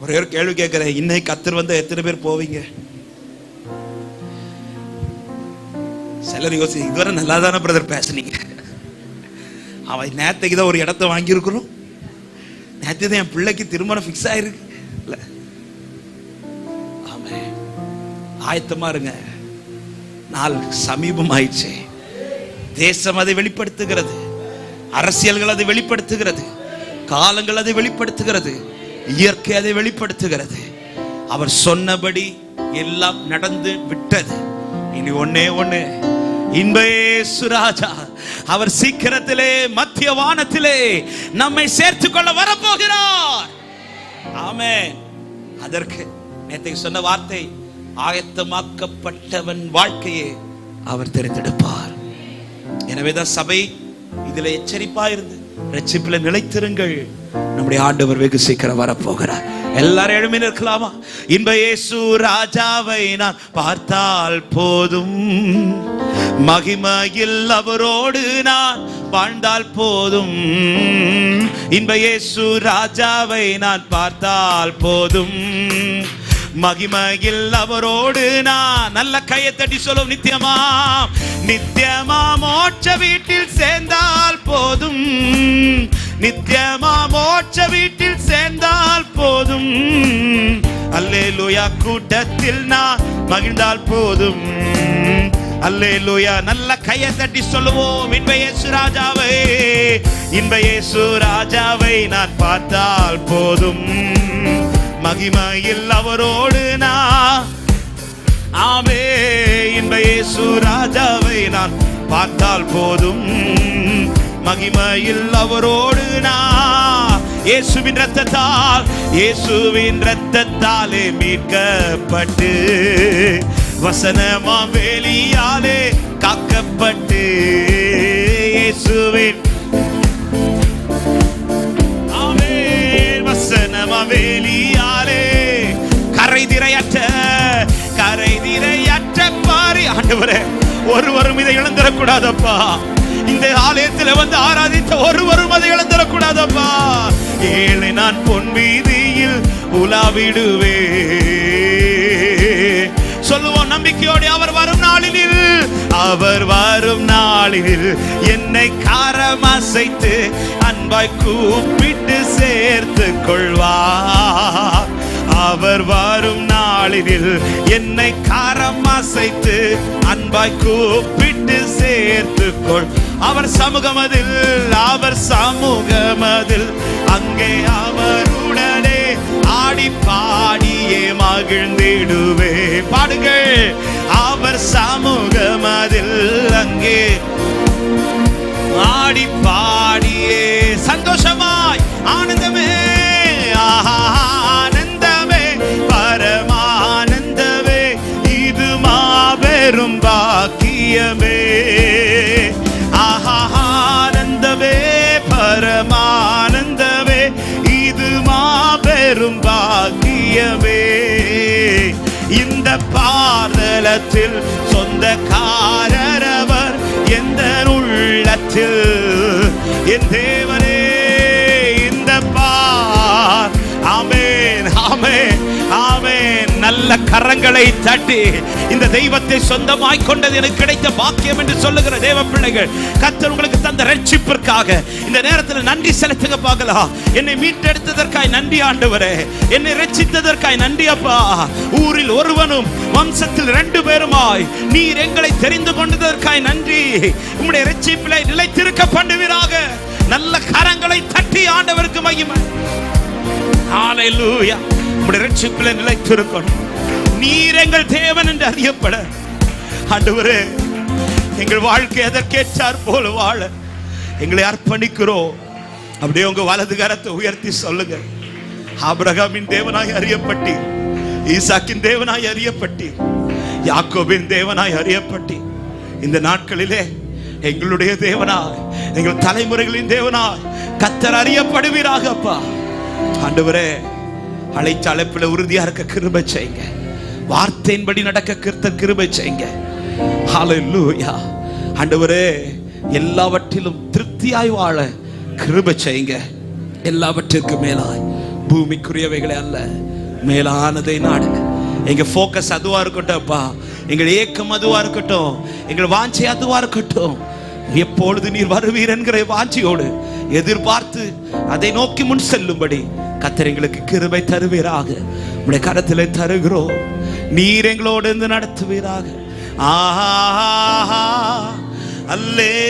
ஒரே ஒரு கேள்வி கேட்கிறேன். இன்னைக்கு கத்தர் வந்து எத்தனை பேர் போவீங்க? சிலர் யோசி இதுவரை நல்லா தானே பிரதர் பேசுனீங்க? அவன் நேத்தைக்கு தான் ஒரு இடத்த வாங்கியிருக்கிறோம். நேற்று தான் என் பிள்ளைக்கு திருமணம் ஃபிக்ஸ் ஆயிருக்கு. இல்ல. ஆமே ஆயத்தமா இருங்க. நாள் சமீபம் ஆயிடுச்சு தேசம் அதை வெளிப்படுத்துகிறது. அரசியல்கள் அதை வெளிப்படுத்துகிறது. காலங்கள் அதை வெளிப்படுத்துகிறது. இயற்கை அதை வெளிப்படுத்துகிறது. அவர் சொன்னபடி எல்லாம் நடந்து விட்டது. இனி ஒன்னே ஒண்ணு. இன்பேசுராஜா அவர் சீக்கிரத்திலே மத்திய வானத்திலே நம்மை சேர்த்து கொள்ள வரப்போகிறார். ஆமே அதற்கு நேற்றைக்கு சொன்ன வார்த்தை ஆயத்தமாக்கப்பட்டவன் வாழ்க்கையை அவர் தெரிந்தெடுப்பார். எனவேதான் சபை இதுல எச்சரிப்பா இருந்து ரட்சிப்பில் நிலைத்திருங்கள். நம்முடைய ஆண்டவர் வெகு சீக்கிரம் வரப்போகிறார். எல்லாரும் எழுமி நிற்கலாமா? இன்ப இயேசு ராஜாவை நான் பார்த்தால் போதும். மகிமையில் அவரோடு நான் வாழ்ந்தால் போதும். இன்ப இயேசு ராஜாவை நான் பார்த்தால் போதும். மகிமையில் அவரோடு நான் நல்ல கையை தட்டி சொல்லும் நித்தியமா? நித்தியமா மோட்ச வீட்டில் சேர்ந்தால் போதும். நித்தியமா மோட்ச வீட்டில் சேர்ந்தால் போதும். அல்லேலூயா கூட்டத்தில் நான் மகிழ்ந்தால் போதும். அல்லேலூயா நல்ல கையை தட்டி சொல்லுவோம். இன்ப இயேசு ராஜாவை இன்ப இயேசு ராஜாவை நான் பார்த்தால் போதும். மகிமையில் அவரோடு நான். ஆமே இன்ப இயேசு ராஜாவை நான் பார்த்தால் போதும். மகிமையில் அவரோடு நான் இயேசுவின் ரத்தத்தால் இயேசுவின் ரத்தத்தாலே மீட்கப்பட்டு வசனமா வேலியாலே காக்கப்பட்டு இயேசுவின். வசனமா வேலியாலே கரை திரையற்ற கரை திரையற்ற பாரி. ஆண்டவரே ஒருவரும் இதை இழந்துடக்கூடாதப்பா. இந்த ஆலயத்துல வந்து ஆராதித்த ஒருவரும் அதை இழந்துடக்கூடாதப்பா. ஏழை நான் பொன் வீதியில் உலாவிடுவே சொல்லுவோம் நம்பிக்கையோடு அவர் வரும் நாளில் அவர் வரும் நாளில் என்னை காரம் அசைத்து அன்பாய் கூப்பிட்டு சேர்த்து கொள்வார். அவர் வரும் நாளில் என்னை காரம் அசைத்து அன்பாய் கூப்பிட்டு சேர்த்து கொள் அவர் சமூகமதில் அவர் சமூகமதில். அங்கே அவருடனே ஆடி பாடியே மகிழ்ந்திடுவே. பாடுங்கள். அவர் சமூகமதில் அங்கே ஆடி பாடி மாபெரும் பாக்கியமே. இந்த பாதலத்தில் சொந்தக்காரரவர் எந்த உள்ளத்தில்? என் தேவ நல்ல கரங்களை தட்டி இந்த தெய்வத்தை சொந்தமாய் கொண்டது எனக்கு கிடைத்த பாக்கியம் என்று சொல்லுகிற தேவ பிள்ளைகள் கத்தர் உங்களுக்கு தந்த ரட்சிப்பிற்காக இந்த நேரத்தில் நன்றி செலுத்துங்க பார்க்கலாம் என்னை மீட்டெடுத்ததற்காய் நன்றி ஆண்டவரே. என்னை ரட்சித்ததற்காய் நன்றி அப்பா. ஊரில் ஒருவனும் வம்சத்தில் ரெண்டு பேருமாய் நீர் எங்களை தெரிந்து கொண்டதற்காய் நன்றி. உம்முடைய ரட்சிப்பிலை நிலைத்திருக்க பண்ணுவீராக நல்ல கரங்களை தட்டி ஆண்டவருக்கு மகிமை. ஹalleluya. உங்களுடைய ரட்சிப்பிலே நிலைத்திருக்கணும். நீர் எங்கள் தேவன் என்று அறியப்பட. ஆண்டவரே எங்கள் வாழ்க்கை எதற்கேற்றார் போல வாழ. எங்களை அர்ப்பணிக்கிறோம் அப்படியே உங்க வலது கரத்தை உயர்த்தி சொல்லுங்க. ஆபிரகாமின் தேவனாய் அறியப்பட்டி ஈசாக்கின் தேவனாய் அறியப்பட்டி யாக்கோபின் தேவனாய் அறியப்பட்டி இந்த நாட்களிலே எங்களுடைய தேவனா எங்கள் தலைமுறைகளின் தேவனா கத்தர் அறியப்படுவீராக அப்பா ஆண்டவரே அழைச்ச அழைப்பில் உறுதியா இருக்க கிருப செய்யுங்க. வார்த்தையின்படி நடக்க கிருத்த கிருபை செய்யுங்க. ஹalleluya ஆண்டவரே எல்லாவற்றிலும் திருப்தியாய் வாழ கிருபை செய்யுங்க. எல்லாவற்றிற்கும் மேலாய். பூமிக்குரியவைகளை அல்ல மேலானதை நாடுங்க எங்க ஃபோக்கஸ் அதுவா இருக்கட்டும் அப்பா. எங்கள் ஏக்கம் அதுவா இருக்கட்டும். எங்கள் வாஞ்சை அதுவா இருக்கட்டும். எப்பொழுது நீர் வருவீர் என்கிற வாஞ்சியோடு எதிர்பார்த்து அதை நோக்கி முன் செல்லும்படி கத்திரங்களுக்கு கிருபை தருவீராக. உடைய கரத்திலே தருகிறோம். நீர் எங்களோடு இருந்து நடத்துவீராக. ஆஹா அல்லே